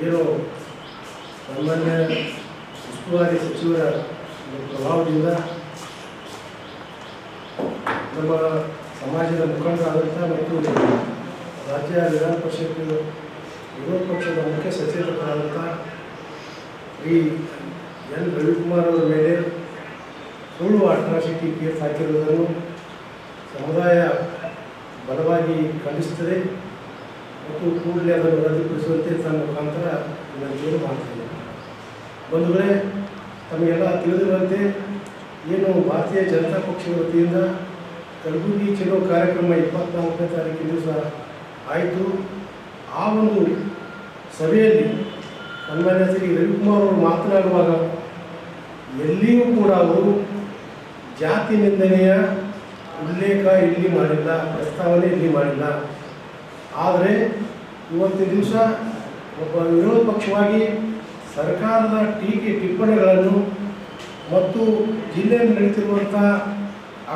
ಏನು ಸಾಮಾನ್ಯ ಉಸ್ತುವಾರಿ ಸಚಿವರ ಪ್ರಭಾವದಿಂದ ನಮ್ಮ ಸಮಾಜದ ಮುಖಂಡರಾದಂಥ ಮತ್ತು ರಾಜ್ಯ ವಿಧಾನ ಪರಿಷತ್ತಿನ ವಿರೋಧ ಪಕ್ಷದ ಮುಖ್ಯ ಸಚೇತಕರಾದಂಥ ಶ್ರೀ ಎನ್ ರವಿಕುಮಾರ್ ಅವರ ಮೇಲೆ ಸುಳ್ಳು ಅಟ್ರಾಸಿಟಿ ಕೇಸ್ ಹಾಕಿರುವುದನ್ನು ಸಮುದಾಯ ಬಲವಾಗಿ ಖಂಡಿಸುತ್ತದೆ. ಮತ್ತು ಕೂಡಲೇ ಅದನ್ನು ರದ್ದುಪಡಿಸುವಂತೆ ತನ್ನ ಮುಖಾಂತರ ವಿನಂತಿಯನ್ನು ಮಾಡ್ತೇನೆ ಬಂಧುಗಳೇ, ತಮಗೆಲ್ಲ ತಿಳಿದಿರುವಂತೆ ಏನು ಭಾರತೀಯ ಜನತಾ ಪಕ್ಷದ ವತಿಯಿಂದ ಕಲಬುರಗಿ ಚಲೋ ಕಾರ್ಯಕ್ರಮ ಇಪ್ಪತ್ನಾಲ್ಕನೇ ತಾರೀಕಿನ ದಿವಸ ಆಯಿತು. ಆ ಒಂದು ಸಭೆಯಲ್ಲಿ ಸನ್ಮಾನ್ಯ ಶ್ರೀ ರವಿಕುಮಾರ್ ಅವರು ಮಾತನಾಡುವಾಗ ಎಲ್ಲಿಯೂ ಕೂಡ ಅವರು ಜಾತಿ ನಿಂದನೆಯ ಉಲ್ಲೇಖ ಇಲ್ಲಿ ಮಾಡಿಲ್ಲ, ಪ್ರಸ್ತಾವನೆ ಇಲ್ಲಿ ಮಾಡಿಲ್ಲ. ಆದರೆ ಇವತ್ತಿನ ದಿವಸ ಒಬ್ಬ ವಿರೋಧ ಪಕ್ಷವಾಗಿ ಸರ್ಕಾರದ ಟೀಕೆ ಟಿಪ್ಪಣಿಗಳನ್ನು ಮತ್ತು ಜಿಲ್ಲೆಯಲ್ಲಿ ನಡೀತಿರುವಂಥ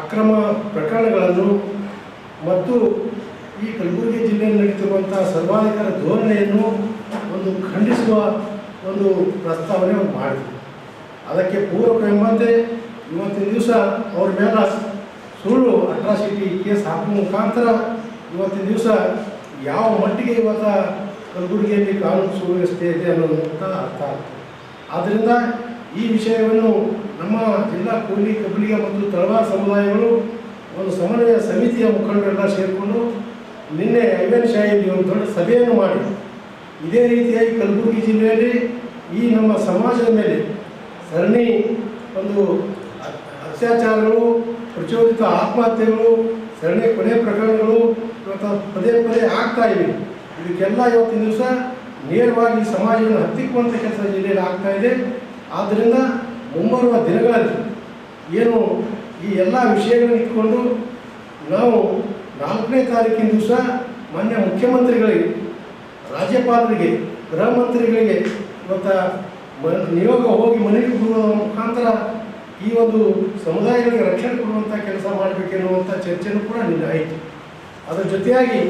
ಅಕ್ರಮ ಪ್ರಕರಣಗಳನ್ನು ಮತ್ತು ಈ ಕಲಬುರಗಿ ಜಿಲ್ಲೆಯಲ್ಲಿ ನಡೀತಿರುವಂಥ ಸರ್ವಾಧಿಕಾರ ಧೋರಣೆಯನ್ನು ಒಂದು ಖಂಡಿಸುವ ಒಂದು ಪ್ರಸ್ತಾವನೆ ಮಾಡಿದರು. ಅದಕ್ಕೆ ಪೂರಕ ಎಂಬಂತೆ ಇವತ್ತಿನ ದಿವಸ ಅವ್ರ ಮೇಲೆ ಸುಳ್ಳು ಅಟ್ರಾಸಿಟಿ ಕೇಸ್ ಹಾಕುವ ಮುಖಾಂತರ ಇವತ್ತಿನ ದಿವಸ ಯಾವ ಮಟ್ಟಿಗೆ ಇವಾಗ ಕಲಬುರಗಿಯಲ್ಲಿ ಕಾನೂನು ಸುವ್ಯವಸ್ಥೆ ಇದೆ ಅನ್ನೋದಂತ ಅರ್ಥ ಆಗ್ತದೆ ಆದ್ದರಿಂದ ಈ ವಿಷಯವನ್ನು ನಮ್ಮ ಜಿಲ್ಲಾ ಕೂಲಿ ಕಬ್ಬಲಿಗ ಮತ್ತು ತಳವಾರ ಸಮುದಾಯಗಳು ಒಂದು ಸಮನ್ವಯ ಸಮಿತಿಯ ಮುಖಂಡರೆಲ್ಲ ಸೇರಿಕೊಂಡು ನಿನ್ನೆ ಐವನ್ ಶಾಹಿಯಲ್ಲಿ ಒಂದು ದೊಡ್ಡ ಸಭೆಯನ್ನು ಮಾಡಿ ಇದೇ ರೀತಿಯಾಗಿ ಕಲಬುರಗಿ ಜಿಲ್ಲೆಯಲ್ಲಿ ಈ ನಮ್ಮ ಸಮಾಜದ ಮೇಲೆ ಸರಣಿ ಒಂದು ಅತ್ಯಾಚಾರಗಳು, ಪ್ರಚೋದಿತ ಆತ್ಮಹತ್ಯೆಗಳು, ಸರಣಿ ಕೊನೆ ಪ್ರಕರಣಗಳು ಇವತ್ತು ಪದೇ ಪದೇ ಆಗ್ತಾ ಇವೆ ಇದಕ್ಕೆಲ್ಲ ಇವತ್ತಿನ ದಿವಸ ನೇರವಾಗಿ ಸಮಾಜವನ್ನು ಹತ್ತಿಕ್ಕುವಂಥ ಕೆಲಸ ಜಿಲ್ಲೆಯಲ್ಲಿ ಆಗ್ತಾ ಇದೆ. ಆದ್ದರಿಂದ ಮುಂಬರುವ ದಿನಗಳಲ್ಲಿ ಏನು ಈ ಎಲ್ಲ ವಿಷಯಗಳನ್ನು ಇಟ್ಕೊಂಡು ನಾವು ನಾಲ್ಕನೇ ತಾರೀಕಿನ ದಿವಸ ಮಾನ್ಯ ಮುಖ್ಯಮಂತ್ರಿಗಳಿಗೆ, ರಾಜ್ಯಪಾಲರಿಗೆ, ಗೃಹ ಮಂತ್ರಿಗಳಿಗೆ ಇವತ್ತ ಮ- ನಿಯೋಗ ಹೋಗಿ ಮನವಿ ಕೊಡುವ ಮುಖಾಂತರ ಈ ಒಂದು ಸಮುದಾಯಗಳಿಗೆ ರಕ್ಷಣೆ ಕೊಡುವಂಥ ಕೆಲಸ ಮಾಡಬೇಕೆನ್ನುವಂಥ ಚರ್ಚೆನೂ ಕೂಡ ನಿನ್ನೆ ಆಯಿತು. ಅದರ ಜೊತೆಯಾಗಿ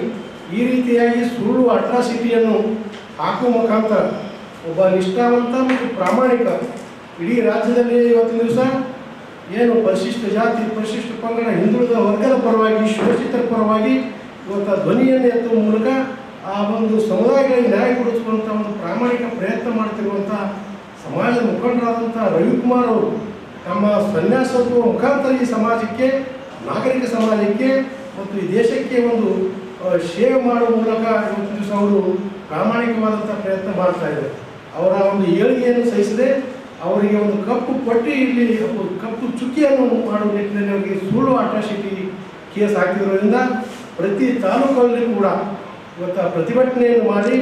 ಈ ರೀತಿಯಾಗಿ ಸುಳ್ಳು ಅಟ್ರಾಸಿಟಿಯನ್ನು ಹಾಕುವ ಮುಖಾಂತರ ಒಬ್ಬ ನಿಷ್ಠಾವಂತ ಮತ್ತು ಪ್ರಾಮಾಣಿಕ ಇಡೀ ರಾಜ್ಯದಲ್ಲಿ ಇವತ್ತಿನ ದಿವಸ ಏನು ಪರಿಶಿಷ್ಟ ಜಾತಿ, ಪರಿಶಿಷ್ಟ ಪಂಗಡ, ಹಿಂದುಳಿದ ವರ್ಗದ ಪರವಾಗಿ ಶೋಷಿತರ ಪರವಾಗಿ ಇವತ್ತು ಧ್ವನಿಯನ್ನು ಎತ್ತುವ ಮೂಲಕ ಆ ಒಂದು ಸಮುದಾಯಗಳಿಗೆ ನ್ಯಾಯ ಕೊಡಿಸುವಂಥ ಒಂದು ಪ್ರಾಮಾಣಿಕ ಪ್ರಯತ್ನ ಮಾಡ್ತಿರುವಂಥ ಸಮಾಜದ ಮುಖಂಡರಾದಂಥ ರವಿಕುಮಾರ್ ಅವರು ತಮ್ಮ ಸನ್ಯಾಸತ್ವ ಮುಖಾಂತರ ಈ ಸಮಾಜಕ್ಕೆ, ನಾಗರಿಕ ಸಮಾಜಕ್ಕೆ ಮತ್ತು ಈ ದೇಶಕ್ಕೆ ಒಂದು ಸೇವೆ ಮಾಡುವ ಮೂಲಕ ಇವತ್ತು ದಿವಸ ಅವರು ಪ್ರಾಮಾಣಿಕವಾದಂಥ ಪ್ರಯತ್ನ ಮಾಡ್ತಾ ಇದ್ದಾರೆ. ಅವರ ಒಂದು ಏಳಿಗೆಯನ್ನು ಸಹಿಸದೆ ಅವರಿಗೆ ಒಂದು ಕಪ್ಪು ಪಟ್ಟಿ ಇಲ್ಲಿ ಕಪ್ಪು ಚುಕ್ಕಿಯನ್ನು ಮಾಡುವ ನಿಟ್ಟಿನಲ್ಲಿ ಅವರಿಗೆ ಸುಳ್ಳು ಅಟ್ರಾಸಿಟಿ ಕೇಸ್ ಹಾಕಿರೋದ್ರಿಂದ ಪ್ರತಿ ತಾಲೂಕಲ್ಲಿ ಕೂಡ ಇವತ್ತು ಪ್ರತಿಭಟನೆಯನ್ನು ಮಾಡಿ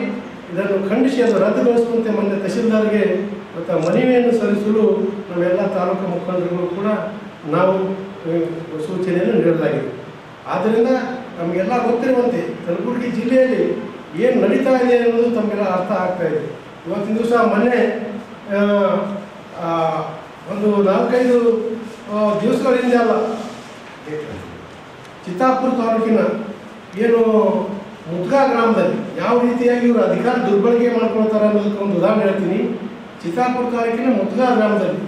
ಇದನ್ನು ಖಂಡಿಸಿ ಅದು ರದ್ದುಗೊಳಿಸುವಂತೆ ಮೊನ್ನೆ ತಹಶೀಲ್ದಾರ್ಗೆ ಇವತ್ತು ಆ ಮನವಿಯನ್ನು ಸಲ್ಲಿಸಲು ನಾವೆಲ್ಲ ತಾಲೂಕು ಮುಖಂಡರುಗಳು ಕೂಡ ನಾವು ಸೂಚನೆಯನ್ನು ನೀಡಲಾಗಿದೆ. ಆದ್ದರಿಂದ ನಮಗೆಲ್ಲ ಗೊತ್ತಿರುವಂತೆ ಕಲಬುರಗಿ ಜಿಲ್ಲೆಯಲ್ಲಿ ಏನು ನಡೀತಾ ಇದೆ ಅನ್ನೋದು ತಮಗೆಲ್ಲ ಅರ್ಥ ಆಗ್ತಾ ಇದೆ. ಇವತ್ತಿನ ದಿವಸ ಮೊನ್ನೆ ಒಂದು ನಾಲ್ಕೈದು ದಿವಸಗಳ ಅಲ್ಲ, ಚಿತ್ತಾಪುರ ತಾಲೂಕಿನ ಏನು ಮುದ್ಗಾ ಗ್ರಾಮದಲ್ಲಿ ಯಾವ ರೀತಿಯಾಗಿ ಇವರು ಅಧಿಕಾರ ದುರ್ಬಳಕೆ ಮಾಡ್ಕೊಳ್ತಾರೆ ಅನ್ನೋದಕ್ಕೆ ಒಂದು ಉದಾಹರಣೆ ಹೇಳ್ತೀನಿ. ಚಿತ್ತಾಪುರ ತಾಲೂಕಿನ ಮುದ್ಗಾ ಗ್ರಾಮದಲ್ಲಿ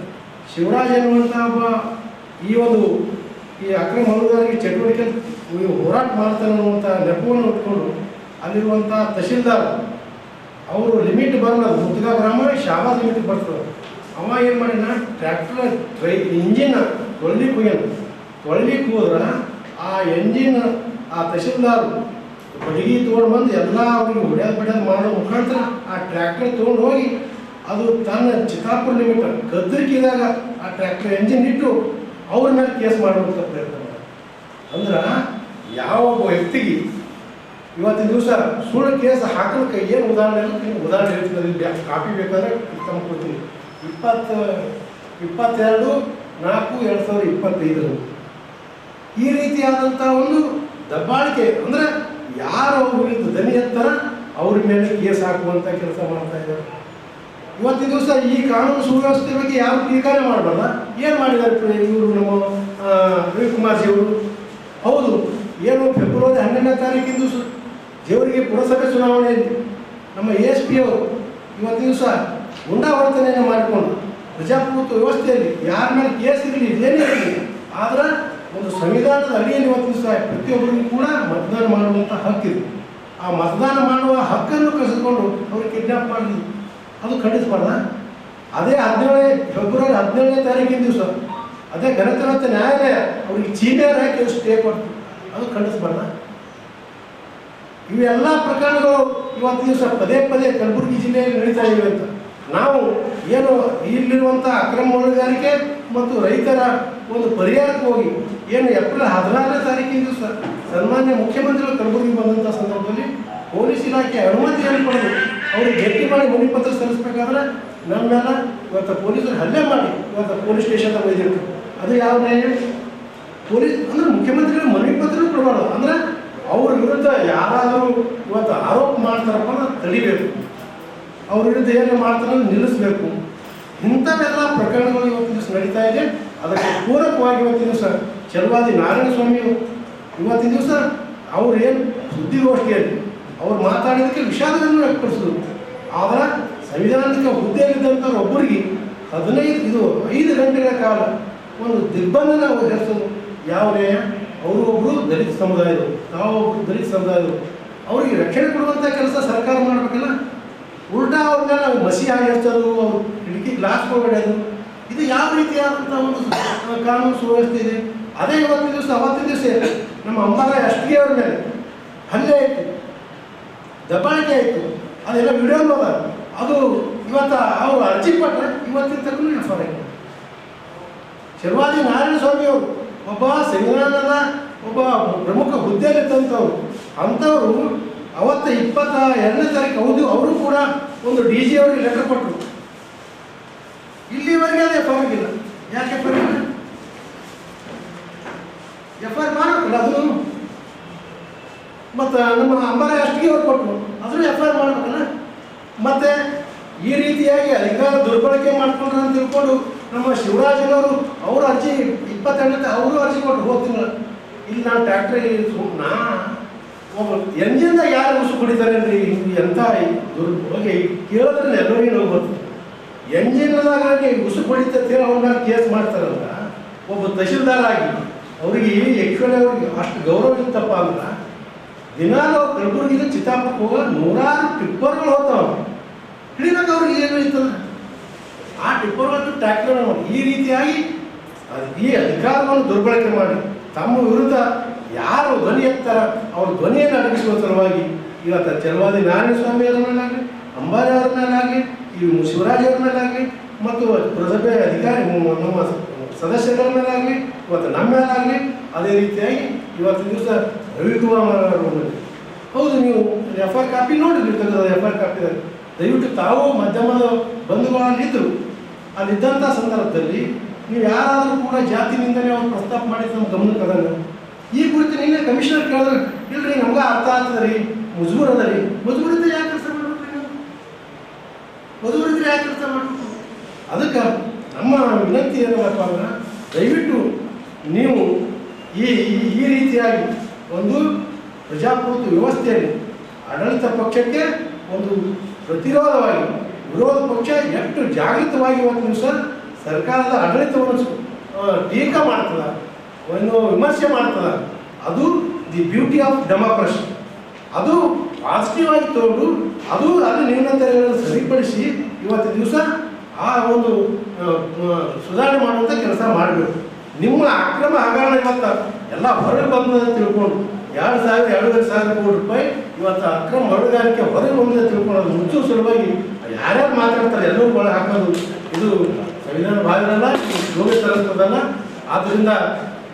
ಶಿವರಾಜ್ ಎನ್ನುವಂಥ ಒಬ್ಬ ಈ ಒಂದು ಈ ಅಕ್ರಮ ಚಟುವಟಿಕೆ ಹೋರಾಟ ಮಾಡ್ತಾರೆ ಅನ್ನುವಂಥ ನೆಪವನ್ನು ಇಟ್ಕೊಂಡು ಅಲ್ಲಿರುವಂಥ ತಹಶೀಲ್ದಾರ್ ಅವರು ಲಿಮಿಟ್ ಬರಲ್ಲ ಮುದ್ಗಾ ಗ್ರಾಮ ಶಾಲಾ ಲಿಮಿಟ್ ಬರ್ತದೆ ಅವ ಏನು ಮಾಡಿನ ಟ್ರ್ಯಾಕ್ಟರ್ ಟ್ರೈ, ಇಂಜಿನ್ ತೊಳಿಲಿಕ್ಕೆ ಹೋಗ್ಯಾನ ತೊಳಿಲಿಕ್ಕೆ ಹೋದ್ರೆ ಆ ಎಂಜಿನ್ ಆ ತಹಶೀಲ್ದಾರ್ ಬಡಗಿ ತೊಗೊಂಡು ಬಂದು ಎಲ್ಲ ಅವ್ರಿಗೆ ಹೊಡೆಯೋದು ಬಡಿಯೋದು ಮಾಡೋ ಮುಖಾಂತರ ಆ ಟ್ರ್ಯಾಕ್ಟರ್ ತೊಗೊಂಡು ಹೋಗಿ ಅದು ತನ್ನ ಚಿತ್ತಾಪುರ ಲಿಮಿಟ್ ಕದ್ರಿಕಿದಾಗ ಆ ಟ್ರ್ಯಾಕ್ಟರ್ ಎಂಜಿನ್ ಇಟ್ಟು ಅವ್ರ ಮೇಲೆ ಕೇಸ್ ಮಾಡುವಂಥ ಪ್ರಯತ್ನ ಅಂದ್ರೆ ಯಾವ ಒಬ್ಬ ವ್ಯಕ್ತಿಗೆ ಇವತ್ತಿನ ದಿವಸ ಸುಳ್ಳು ಕೇಸ್ ಹಾಕಲಿಕ್ಕೆ ಏನು ಉದಾಹರಣೆ ಉದಾಹರಣೆ ಹೇಳ್ತೀನಿ. ಕಾಪಿ ಬೇಕಾದ್ರೆ ತಮ್ಮ ಕೊಡ್ತೀನಿ. ಇಪ್ಪತ್ತು, ಇಪ್ಪತ್ತೆರಡು, ನಾಲ್ಕು, ಎರಡು ಸಾವಿರದ ಇಪ್ಪತ್ತೈದರಂದು ಈ ರೀತಿಯಾದಂಥ ಒಂದು ದಬ್ಬಾಳಿಕೆ, ಅಂದ್ರೆ ಯಾರು ಅವ್ರ ವಿರುದ್ಧ ದನಿ ಎತ್ತರ ಅವ್ರ ಮೇಲೆ ಕೇಸ್ ಹಾಕುವಂಥ ಕೆಲಸ ಮಾಡ್ತಾ ಇದ್ದಾರೆ. ಇವತ್ತಿನ ದಿವಸ ಈ ಕಾನೂನು ಸುವ್ಯವಸ್ಥೆ ಬಗ್ಗೆ ಯಾರು ಟೀಕಾನೆ ಮಾಡಬಾರ್ದ? ಏನು ಮಾಡಿದ್ದಾರೆ ಇವರು ನಮ್ಮ ರವಿ ಕುಮಾರ್ ಅವರು? ಹೌದು, ಏನು ಫೆಬ್ರವರಿ ಹನ್ನೆರಡನೇ ತಾರೀಕಿಂದು ಸು ಜೇವರಿಗೆ ಪುರಸಭೆ ಚುನಾವಣೆಯಲ್ಲಿ ನಮ್ಮ ಎಸ್ ಪಿ ಅವರು ಇವತ್ತು ದಿವಸ ಗುಂಡಾವರ್ತನೆಯನ್ನು ಮಾಡಿಕೊಂಡು ಪ್ರಜಾಪ್ರಭುತ್ವ ವ್ಯವಸ್ಥೆಯಲ್ಲಿ ಯಾರ ಮೇಲೆ ಕೇಸ್ ಇರಲಿ, ಏನೇ ಇರಲಿ, ಆದರೆ ಒಂದು ಸಂವಿಧಾನದ ಅಡಿಯಲ್ಲಿ ಇವತ್ತು ದಿವಸ ಪ್ರತಿಯೊಬ್ಬರಿಗೂ ಕೂಡ ಮತದಾನ ಮಾಡುವಂಥ ಹಕ್ಕಿದೆ. ಆ ಮತದಾನ ಮಾಡುವ ಹಕ್ಕನ್ನು ಕಸಿದುಕೊಂಡು ಅವರು ಕಿಡ್ನಾಪ್ ಮಾಡಿದ್ವಿ ಅದು ಖಂಡಿಸಬಾರ್ದ ಅದೇ ಹದಿನೇಳನೇ ಫೆಬ್ರವರಿ ಹದಿನೇಳನೇ ತಾರೀಕಿನ ದಿವಸ. ಅದೇ ಗಣತಂತ್ರ ನ್ಯಾಯಾಲಯ ಅವ್ರಿಗೆ ಚೀನಿಯರ್ ಹಾಕಿ ಸ್ಟೇ ಕೊಡ್ತು? ಅದು ಖಂಡಿಸಬಾರ್ದ ಇವೆಲ್ಲ ಪ್ರಕರಣಗಳು ಇವತ್ತು ದಿವಸ ಪದೇ ಪದೇ ಕಲಬುರಗಿ ಜಿಲ್ಲೆಯಲ್ಲಿ ನಡೀತಾ ಇವೆ ಅಂತ. ನಾವು ಏನು ಇಲ್ಲಿರುವಂಥ ಅಕ್ರಮ ಹೊಣೆಗಾರಿಕೆ ಮತ್ತು ರೈತರ ಒಂದು ಪರಿಹಾರಕ್ಕೆ ಹೋಗಿ ಏನು ಏಪ್ರಿಲ್ ಹದಿನಾರನೇ ತಾರೀಕಿನ ದಿವಸ ಸನ್ಮಾನ್ಯ ಮುಖ್ಯಮಂತ್ರಿಗಳು ಕಲಬುರಗಿ ಬಂದಂಥ ಸಂದರ್ಭದಲ್ಲಿ ಪೊಲೀಸ್ ಇಲಾಖೆ ಅನುಮತಿಯನ್ನು ಪಡೆದು ಅವ್ರಿಗೆ ಭೇಟಿ ಮಾಡಿ ಮನವಿ ಪತ್ರ ಸಲ್ಲಿಸ್ಬೇಕಾದ್ರೆ ನಮ್ಮ ಮೇಲೆ ಇವತ್ತು ಪೊಲೀಸರು ಹಲ್ಲೆ ಮಾಡಿ ಇವತ್ತು ಪೊಲೀಸ್ ಸ್ಟೇಷನ್ ಒಯ್ದಿಟ್ಟು ಅದು ಯಾವ ಪೊಲೀಸ್ ಅಂದ್ರೆ ಮುಖ್ಯಮಂತ್ರಿಗಳು ಮನವಿ ಪತ್ರ ಕೊಡಬಾರ್ದು ಅಂದ್ರೆ ಅವ್ರ ವಿರುದ್ಧ ಯಾರಾದರೂ ಇವತ್ತು ಆರೋಪ ಮಾಡ್ತಾರಪ್ಪ ತಡಿಬೇಕು. ಅವ್ರ ವಿರುದ್ಧ ಏನು ಮಾಡ್ತಾರ ನಿಲ್ಲಿಸ್ಬೇಕು. ನಿಲ್ಲಿಸಬೇಕು ಇಂಥವೆಲ್ಲ ಪ್ರಕರಣಗಳು ಇವತ್ತು ದಿವಸ ನಡೀತಾ ಇದೆ. ಅದಕ್ಕೆ ಪೂರಕವಾಗಿ ಇವತ್ತಿನ ದಿವಸ ಚಲವಾದಿ ನಾರಾಯಣ ಸ್ವಾಮಿ ಇವತ್ತಿನ ದಿವಸ ಅವ್ರು ಏನು ಸುದ್ದಿಗೋಷ್ಠಿಯಲ್ಲಿ ಅವ್ರು ಮಾತಾಡೋದಕ್ಕೆ ವಿಷಾದವನ್ನು ವ್ಯಕ್ತಪಡಿಸಿದ್ರು. ಆದ್ರೆ ಸಂವಿಧಾನಿಕ ಹುದ್ದೆಯಲ್ಲಿದ್ದಂಥವ್ರು ಒಬ್ಬರಿಗೆ ಹದಿನೈದು, ಇದು ಐದು ಗಂಟೆಗಳ ಕಾಲ ಒಂದು ದಿಗ್ಬಂಧನ ಅವ್ರು ಹೆಸರು ಯಾವ ನ್ಯಾಯ ಅವರು ಒಬ್ಬರು ದಲಿತ ಸಮುದಾಯದವರು, ತಾವು ಒಬ್ಬರು ದಲಿತ ಸಮುದಾಯದವರು. ಅವರಿಗೆ ರಕ್ಷಣೆ ಕೊಡುವಂಥ ಕೆಲಸ ಸರ್ಕಾರ ಮಾಡಬೇಕಲ್ಲ? ಉಲ್ಟಾ ಅವ್ರನ್ನ ನಾವು ಮಸಿ ಹಾಗೆ ಹಚ್ಚೋದು ಕಿಟಕಿ ಗ್ಲಾಸ್ ಹೊಡೆಯೋದು ಇದು ಯಾವ ರೀತಿಯಾದಂಥ ಒಂದು ಕಾನೂನು ಸುವ್ಯವಸ್ಥೆ ಇದೆ? ಅದೇ ಇವತ್ತಿನ ದಿವಸ, ಅವತ್ತಿನ ದಿವಸ ನಮ್ಮ ಅಂಬಾರ ಅಷ್ಟಿಗೆ ಅವ್ರ ಮೇಲೆ ಹಲ್ಲೆ ಆಯಿತು. ದಬ್ಬಾಳಿಕೆ ಆಯಿತು ಅದೆಲ್ಲ ವಿಡಿಯೋ ಅದ ಅದು ಇವತ್ತು ಅವರು ಅರ್ಜಿ ಕೊಟ್ಟರೆ ಇವತ್ತಿನ ತಕ್ಕ ಎಫ್ ಶಿವಾಜಿ ನಾರಾಯಣ ಸ್ವಾಮಿ ಅವರು ಒಬ್ಬ ಸಂವಿಧಾನದ ಒಬ್ಬ ಪ್ರಮುಖ ಹುದ್ದೆಯಲ್ಲಿದ್ದಂಥವ್ರು ಅಂಥವರು ಅವತ್ತ ಇಪ್ಪತ್ತ ಎರಡನೇ ತಾರೀಕು ಹೌದು, ಅವರು ಕೂಡ ಒಂದು ಡಿ ಜಿ ಅವರಿಗೆ ಲೆಟರ್ ಕೊಟ್ಟರು ಇಲ್ಲಿವರೆಗೆ ಅದು ಎಫ್ ಆಗಿಲ್ಲ. ಯಾಕೆ ಎಫ್ ಆರ್ ಎಫ್ ಐ ಮಾಡಬೇಕಲ್ಲ ಅದು? ಮತ್ತು ನಮ್ಮ ಅಂಬಾರ ಅಷ್ಟಿಗೆ ಅವ್ರು ಕೊಟ್ಟರು ಅದನ್ನು ಎಫ್ ಐ ಆರ್ ಮಾಡಬೇಕಲ್ಲ? ಮತ್ತೆ ಈ ರೀತಿಯಾಗಿ ಅಧಿಕಾರ ದುರ್ಬಳಕೆ ಮಾಡ್ಕೊಂಡ್ರು ಅಂತ ತಿಳ್ಕೊಂಡು ನಮ್ಮ ಶಿವರಾಜನವರು ಅವರು ಅರ್ಜಿ ಇಪ್ಪತ್ತೆಂಟಕ್ಕೆ ಅವರು ಅರ್ಜಿ ಕೊಟ್ಟರು ಹೋದ ತಿಂಗಳು. ಇಲ್ಲಿ ನಾನು ಟ್ಯಾಕ್ಟ್ರಿ ನಾ ಒಬ್ಬ ಎಂಜಿನ್ದಾಗ ಯಾರು ಉಸು ರೀ ಎಂಥ ದುರ್ಬಳಕೆ ಕೇಳಿದ್ರೆ ಎಲ್ಲರಿಗೂ ನೋವು ಬರ್ತದೆ ಎಂಜಿನ್ದಾಗ ಉಸು ಕುಡಿತಂತ ಅವ್ರನ್ನ ಕೇಸ್ ಮಾಡ್ತಾರಲ್ಲ ಒಬ್ಬ ತಹಶೀಲ್ದಾರ್ ಆಗಿ ಅವ್ರಿಗೆ ಎಕ್ಚುಲಿ ಅವ್ರಿಗೆ ಅಷ್ಟು ಗೌರವ ಇತ್ತಪ್ಪ ಅಂದ್ರೆ ದಿನಾಲು ಕಲಬುರಗಿದ ಚಿತ್ತಾಪುರಕ್ಕೆ ಹೋಗೋ ನೂರಾರು ಟಿಪ್ಪರ್ಗಳು ಹೋಗ್ತಾವ ಹಿಡಿಬೇಕು ಅವ್ರಿಗೆ ಏನು ಇರ್ತದ? ಆ ಟಿಪ್ಪರ್ಗಳನ್ನು ಟ್ಯಾಕ್ಟರ್ ಮಾಡಿ ಈ ರೀತಿಯಾಗಿ ಈ ಅಧಿಕಾರವನ್ನು ದುರ್ಬಳಕೆ ಮಾಡಿ, ತಮ್ಮ ವಿರುದ್ಧ ಯಾರು ಧ್ವನಿ ಎತ್ತಾರ, ಅವ್ರ ಧ್ವನಿಯನ್ನು ಅಡಗಿಸುವ ಸಲುವಾಗಿ ಇವತ್ತು ಚಲವಾದಿ ನಾರಾಯಣ ಸ್ವಾಮಿ ಅವರ ಮೇಲಾಗಲಿ, ಅಂಬಾರಿ ಅವರ ಮೇಲಾಗಲಿ, ಈ ಅವ್ರ ಮೇಲಾಗಲಿ, ಮತ್ತು ಪುರಸಭೆ ಅಧಿಕಾರಿ ನಮ್ಮ ಸದಸ್ಯರ ಮೇಲಾಗಲಿ, ಇವತ್ತು ನಮ್ಮ ಮೇಲಾಗಲಿ, ಅದೇ ರೀತಿಯಾಗಿ ಇವತ್ತು ದಿವಸ ರವಿಕುಮಾರ್ ಅವರಲ್ಲಿ ಹೌದು, ನೀವು ಎಫ್ ಆರ್ ಕಾಪಿ ನೋಡಿದ್ರಿ ನೀವು ತೆಗೆದ ಎಫ್ ಆರ್ ಕಾಪಿ ದಯವಿಟ್ಟು ತಾವು ಮಾಧ್ಯಮದ ಬಂಧುಗಳಲ್ಲಿದ್ದರು ಅಲ್ಲಿದ್ದಂಥ ಸಂದರ್ಭದಲ್ಲಿ ನೀವು ಯಾರಾದರೂ ಕೂಡ ಜಾತಿ ನಿಂದನೆ ಅವ್ರು ಪ್ರಸ್ತಾಪ ಮಾಡಿದ್ದು ನಮ್ಮ ಗಮನಕ್ಕೆ ಅದನ್ನು ಈ ಕುರಿತು ನಿನ್ನೆ ಕಮಿಷನರ್ ಕೇಳಿದ್ರೆ, ಇಲ್ರಿ, ನಮ್ಗೆ ಅರ್ಥ ಆಗ್ತದೆ ರೀ, ಮುಜುಗುರ ಅದ ರೀ. ಮುಜುಗೂರಿದ್ರೆ ಯಾಕೆ ಕೆಲಸ ಮಾಡ್ಬೇಕು ನೀವು? ಯಾಕೆ ಕೆಲಸ ಮಾಡಬೇಕು ಅದಕ್ಕೆ ನಮ್ಮ ವಿನಂತಿ ಏನಪ್ಪ ಅಂದ್ರೆ, ದಯವಿಟ್ಟು ನೀವು ಈ- ಈ ರೀತಿಯಾಗಿ ಒಂದು ಪ್ರಜಾಪ್ರಭುತ್ವ ವ್ಯವಸ್ಥೆಯಲ್ಲಿ ಆಡಳಿತ ಪಕ್ಷಕ್ಕೆ ಒಂದು ಪ್ರತಿರೋಧವಾಗಿ, ವಿರೋಧ ಪಕ್ಷ ಎಷ್ಟು ಜಾಗೃತವಾಗಿ ಒಂದು ದಿವಸ ಸರ್ಕಾರದ ಆಡಳಿತವನ್ನು ಟೀಕಾ ಮಾಡ್ತದ, ಒಂದು ವಿಮರ್ಶೆ ಮಾಡ್ತದ, ಅದು ದಿ ಬ್ಯೂಟಿ ಆಫ್ ಡೆಮಾಕ್ರಸಿ. ಅದು ಪಾಸಿಟಿವ್ ಆಗಿ ತಗೊಂಡು ಅದು ಅಲ್ಲಿ ನ್ಯೂನತೆಗಳನ್ನು ಸರಿಪಡಿಸಿ ಇವತ್ತು ದಿವಸ ಆ ಒಂದು ಸುಧಾರಣೆ ಮಾಡುವಂಥ ಕೆಲಸ ಮಾಡಬೇಕು. ನಿಮ್ಮ ಅಕ್ರಮ ಹಗರಣ ಇವತ್ತು ಎಲ್ಲ ಹೊರಗೆ ಬಂದದ ತಿಳ್ಕೊಂಡು ಎರಡು ಸಾವಿರ ಎರಡೂವರೆ ಸಾವಿರ ಕೋಟಿ ರೂಪಾಯಿ ಇವತ್ತು ಅಕ್ರಮ ಹೊರಗಾರಿಕೆ ಹೊರಗೆ ಬಂದು ತಿಳ್ಕೊಳ್ಳೋದು ಹುಚ್ಚು ಸುಲಭವಾಗಿ ಯಾರ್ಯಾರು ಮಾತಾಡ್ತಾರೆ ಎಲ್ಲರೂ ಒಳಗೆ ಹಾಕೋದು ಇದು ಸಂವಿಧಾನ ಭಾಗದಲ್ಲ ಯೋಗ ತರಂತದಲ್ಲ ಆದ್ದರಿಂದ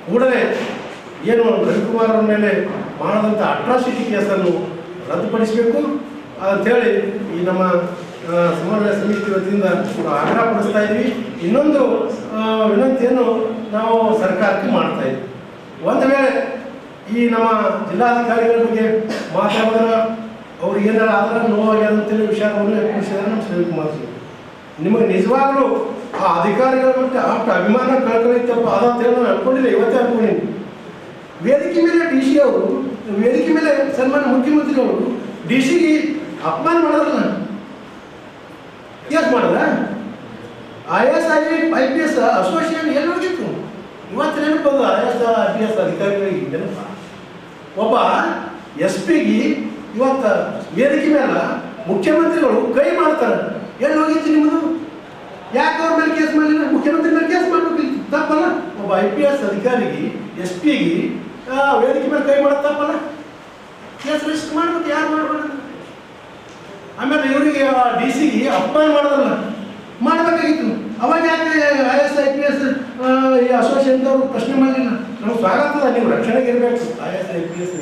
ಕೂಡಲೇ ಏನು ರವಿಕುಮಾರ್ ಅವ್ರ ಮೇಲೆ ಮಾಡಿದಂಥ ಅಟ್ರಾಸಿಟಿ ಕೇಸನ್ನು ರದ್ದುಪಡಿಸಬೇಕು ಅಂಥೇಳಿ ಈ ನಮ್ಮ ಸಮನ್ವಯ ಸಮಿತಿ ವತಿಯಿಂದ ಆಗ್ರಹ ಪಡಿಸ್ತಾ ಇದ್ವಿ. ಇನ್ನೊಂದು ವಿನಂತಿಯನ್ನು ನಾವು ಸರ್ಕಾರಕ್ಕೆ ಮಾಡ್ತಾ ಇದ್ವಿ. ಒಂದು ವೇಳೆ ಈ ನಮ್ಮ ಜಿಲ್ಲಾಧಿಕಾರಿಗಳ ಬಗ್ಗೆ ಮಾತಾಡಿದ್ರೆ ಅವ್ರಿಗೆ ಏನಾರ ಆದ್ರೆ ನೋವಾಗ್ಯದ ಅಂತೇಳಿ ವಿಷಯವನ್ನು ವ್ಯಕ್ತಪಡಿಸಿದ್ರೆ ನಮ್ಮ ಶಿವಕುಮಾರ್ ಸಿಂಗ್ ನಿಮಗೆ ನಿಜವಾಗ್ಲೂ ಆ ಅಧಿಕಾರಿಗಳ ಬಗ್ಗೆ ಅಷ್ಟು ಅಭಿಮಾನ ಕಳ್ಕೊಳ್ಳಿತ್ತಪ್ಪ ಅದ ಅಂತೇಳಿ ನಾನು ಅನ್ಕೊಂಡಿಲ್ಲ, ಇವತ್ತೇ ಅನ್ಕೊಂಡಿನಿ. ವೇದಿಕೆ ಮೇಲೆ ಡಿ ಸಿ ಅವರು, ವೇದಿಕೆ ಮೇಲೆ ಸನ್ಮಾನ್ಯ ಮುಖ್ಯಮಂತ್ರಿಗಳು ಅವರು ಡಿ ಸಿಗೆ ಅಪಮಾನ ಮಾಡೋರಲ್ಲ ಕೇಸ್ ಮಾಡಿದ I S I I P S association ಎಲ್ಲಿ ಹೋಗಿತ್ತು? ಇವತ್ತು ನೆನಪದು I S I P S ಅಧಿಕಾರಿಗಳಿಗೆ ನೆನಪ. ಒಬ್ಬ ಎಸ್ ಪಿಗೆ ಇವತ್ತು ವೇದಿಕೆ ಮೇಲೆ ಮುಖ್ಯಮಂತ್ರಿಗಳು ಕೈ ಮಾಡ್ತಾರೆ. ಎಲ್ಲಿ ಹೋಗಿತ್ತು ನಿಮ್ಮದು? ಯಾಕೆ ಅವ್ರ ಮೇಲೆ ಕೇಸ್ ಮಾಡಲಿಲ್ಲ? ಮುಖ್ಯಮಂತ್ರಿ ಮೇಲೆ ಕೇಸ್ ಮಾಡಬೇಕು ತಪ್ಪಲ್ಲ? ಒಬ್ಬ ಐ ಪಿ ಎಸ್ ಅಧಿಕಾರಿಗೆ ಎಸ್ ಪಿಗೆ ವೇದಿಕೆ ಮೇಲೆ ಕೈ ಮಾಡೋದು ತಪ್ಪಲ್ಲ? ಕೇಸ್ ರಿಜಿಸ್ಟರ್ ಮಾಡ್ಬೇಕು, ಯಾರು ಮಾಡ್ಬಾರ್ದು ಆಮೇಲೆ ಇವರಿಗೆ ಡಿ ಸಿಗೆ ಅಪ್ಮಾನ ಮಾಡೋದಲ್ಲ. ಮಾಡಬೇಕಾಗಿತ್ತು. ಅವಾಗ ಯಾಕೆ I S I P S ಈ ಅಸೋಸಿಯೇಷನ್ದವರು ಪ್ರಶ್ನೆ ಮಾಡಲಿಲ್ಲ. ನಮ್ಗೆ ಸ್ವಾಗತ ನೀವು ರಕ್ಷಣೆಗೆ ಇರಬೇಕು. I S I P S